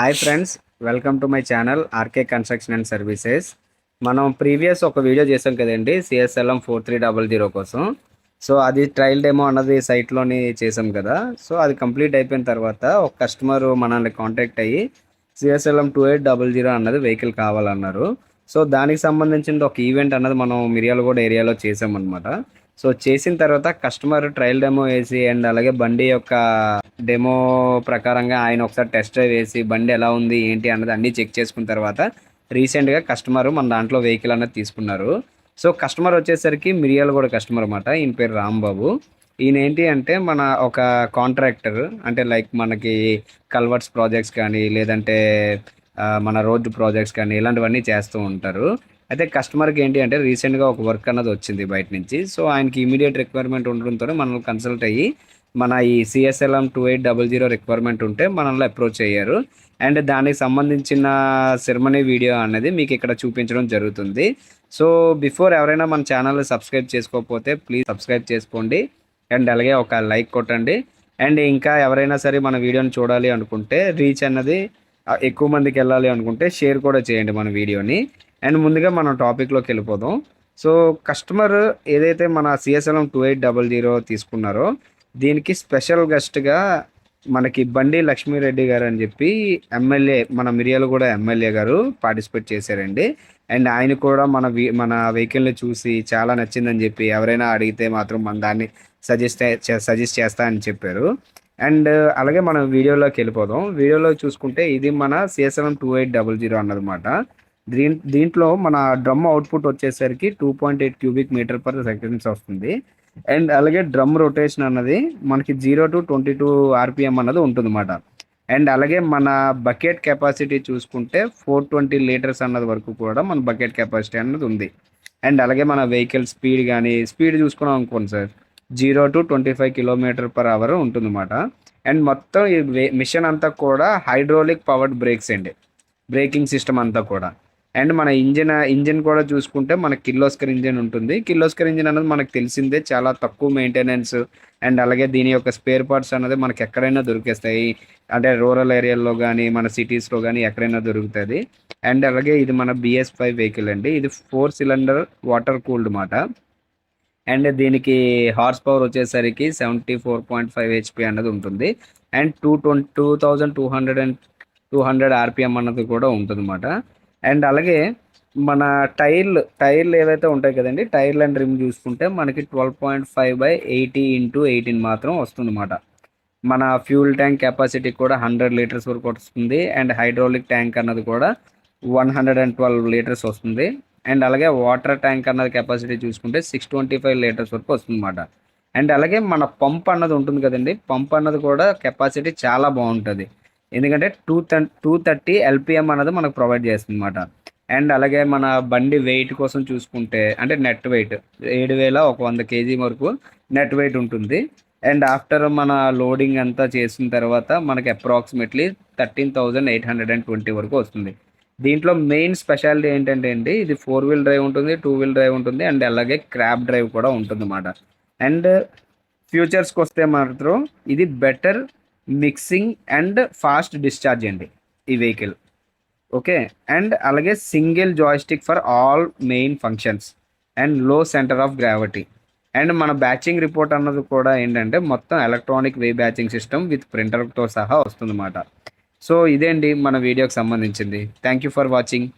Hi friends welcome to my channel RK construction and services. మనం previous ఒక video చేసాం కదండి CSLM four three double zero కోసం. So అది ట్రయల్ డెమో అన్నది సైట్లోని చేసాం కదా. సో అది కంప్లీట్ అయిపోయిన తర్వాత ఒక కస్టమర్ మనల్ని కాంటాక్ట్ అయ్యి CSLM two eight double zero అన్నది వెహికల్ కావాలన్నారు. సో దానికి సంబంధించిన ఒక ఈవెంట్ అన్నది మనం మిర్యాలగూడ ఏరియాలో చేసామన్నమాట. సో చేసిన తర్వాత కస్టమర్ ట్రయల్ డెమో వేసి అండ్ అలాగే బండి యొక్క డెమో ప్రకారంగా ఆయన ఒకసారి టెస్ట్ డ్రైవ్ వేసి బండి ఎలా ఉంది ఏంటి అన్నది అన్నీ చెక్ చేసుకున్న తర్వాత రీసెంట్గా కస్టమర్ మన దాంట్లో వెహికల్ అన్నది తీసుకున్నారు. సో కస్టమర్ వచ్చేసరికి మిరియాలు కూడా కస్టమర్ అనమాట ఈయన పేరు రాంబాబు. ఈయన ఏంటి అంటే మన ఒక కాంట్రాక్టర్ అంటే లైక్ మనకి కల్వర్ట్స్ ప్రాజెక్ట్స్ కానీ లేదంటే మన రోడ్డు ప్రాజెక్ట్స్ కానీ ఇలాంటివన్నీ చేస్తూ ఉంటారు. అయితే కస్టమర్కి ఏంటి అంటే రీసెంట్గా ఒక వర్క్ అన్నది వచ్చింది బయట నుంచి. సో ఆయనకి ఇమీడియట్ రిక్వైర్మెంట్ ఉండడంతో మనల్ని కన్సల్ట్ అయ్యి మన ఈ CSLM two eight double zero requirement ఉంటే మనల్ని అప్రోచ్ అయ్యారు. అండ్ దానికి సంబంధించిన సెరమనీ వీడియో అనేది మీకు ఇక్కడ చూపించడం జరుగుతుంది. సో బిఫోర్ ఎవరైనా మన ఛానల్ సబ్స్క్రైబ్ చేసుకోకపోతే ప్లీజ్ సబ్స్క్రైబ్ చేసుకోండి. అండ్ అలాగే ఒక లైక్ కొట్టండి. అండ్ ఇంకా ఎవరైనా సరే మన వీడియోని చూడాలి అనుకుంటే రీచ్ అన్నది ఎక్కువ మందికి వెళ్ళాలి అనుకుంటే షేర్ కూడా చేయండి మన వీడియోని అండ్ ముందుగా మనం టాపిక్లోకి వెళ్ళిపోదాం. సో కస్టమర్ ఏదైతే మన CSLM two eight double zero తీసుకున్నారో దీనికి స్పెషల్ గెస్ట్గా మనకి బండి లక్ష్మీరెడ్డి గారు అని చెప్పి ఎమ్మెల్యే మన మిరియాలు కూడా ఎమ్మెల్యే గారు పార్టిసిపేట్ చేశారండి. అండ్ ఆయన కూడా మన వి- మన వెహికల్ని చూసి చాలా నచ్చిందని చెప్పి ఎవరైనా అడిగితే మాత్రం మన దాన్ని సజెస్ట్ సజెస్ట్ చేస్తా అని చెప్పారు. అండ్ అలాగే మనం వీడియోలోకి వెళ్ళిపోదాం. వీడియోలో చూసుకుంటే ఇది మన CSLM two eight double zero అన్నదన్నమాట దీం దీంట్లో మన డ్రమ్ అవుట్పుట్ వచ్చేసరికి two point eight cubic metre per seconds వస్తుంది. అండ్ అలాగే డ్రమ్ రొటేషన్ అన్నది మనకి zero to twenty two RPM అన్నది ఉంటుందన్నమాట. అండ్ అలాగే మన బకెట్ కెపాసిటీ చూసుకుంటే ఫోర్ ట్వంటీ లీటర్స్ అన్నది వరకు కూడా మన బకెట్ కెపాసిటీ అన్నది ఉంది. అండ్ అలాగే మన వెహికల్ స్పీడ్ కానీ స్పీడ్ చూసుకున్నాం అనుకోండి sir zero to twenty five kilometre per hour ఉంటుందన్నమాట. అండ్ మొత్తం ఈ మిషన్ అంతా కూడా హైడ్రోలిక్ పవర్డ్ బ్రేక్స్ అండి. బ్రేకింగ్ సిస్టమ్ అంతా కూడా. అండ్ మన ఇంజిన్ ఇంజిన్ కూడా చూసుకుంటే మన కిర్లోస్కర్ ఇంజిన్ ఉంటుంది. కిర్లోస్కర్ ఇంజిన్ అనేది మనకు తెలిసిందే చాలా తక్కువ మెయింటెనెన్స్ అండ్ అలాగే దీని యొక్క స్పేర్ పార్ట్స్ అనేది మనకి ఎక్కడైనా దొరికేస్తాయి. అంటే రూరల్ ఏరియాల్లో కానీ మన సిటీస్లో కానీ ఎక్కడైనా దొరుకుతుంది. అండ్ అలాగే ఇది మన బిఎస్ ఫైవ్ వెహికల్ అండి. ఇది ఫోర్ సిలిండర్ వాటర్ కూల్డ్ మాట. అండ్ దీనికి హార్స్ పవర్ వచ్చేసరికి seventy four point five HP అన్నది ఉంటుంది. And two twenty two thousand two hundred and two hundred RPM అన్నది కూడా ఉంటుందన్నమాట. అండ్ అలాగే మన టైర్లు టైర్లు ఏవైతే ఉంటాయి కదండి టైర్లు అండ్ రిమ్ చూసుకుంటే మనకి twelve point five by eighty into eighteen మాత్రం వస్తుందన్నమాట. మన ఫ్యూల్ ట్యాంక్ కెపాసిటీ కూడా హండ్రెడ్ లీటర్స్ వరకు వస్తుంది. అండ్ హైడ్రాలిక్ ట్యాంక్ అన్నది కూడా one hundred and twelve litres వస్తుంది. అండ్ అలాగే వాటర్ ట్యాంక్ అన్నది కెపాసిటీ చూసుకుంటే సిక్స్ ట్వంటీ ఫైవ్ లీటర్స్ వరకు వస్తుందన్నమాట. అండ్ అలాగే మన పంప్ అన్నది ఉంటుంది కదండి పంప్ అన్నది కూడా కెపాసిటీ చాలా బాగుంటుంది. ఎందుకంటే టూ టూ థర్టీ ఎల్పిఎం అన్నది మనకు ప్రొవైడ్ చేస్తుంది అనమాట అండ్ అలాగే మన బండి వెయిట్ కోసం చూసుకుంటే అంటే నెట్ వెయిట్ ఏడు వేల ఒక వంద కేజీ వరకు నెట్ వెయిట్ ఉంటుంది. అండ్ ఆఫ్టర్ మన లోడింగ్ అంతా చేసిన తర్వాత మనకి approximately thirteen thousand eight hundred and twenty వరకు వస్తుంది. దీంట్లో మెయిన్ స్పెషాలిటీ ఏంటంటే అండి ఇది ఫోర్ వీల్ డ్రైవ్ ఉంటుంది టూ వీల్ డ్రైవ్ ఉంటుంది అండ్ అలాగే క్రాబ్ డ్రైవ్ కూడా ఉంటుంది అన్నమాట అండ్ ఫ్యూచర్స్కి వస్తే మాత్రం ఇది better mixing and fast discharge అండి ఈ వెహికల్. ఓకే? అండ్ అలాగే single joystick for all main functions అండ్లో centre of gravity. And మన బ్యాచింగ్ రిపోర్ట్ అన్నది కూడా ఏంటంటే మొత్తం electronic way batching system with ప్రింటర్తో సహా వస్తుందన్నమాట. సో ఇదేంటి మన వీడియోకి సంబంధించింది. Thank you for watching.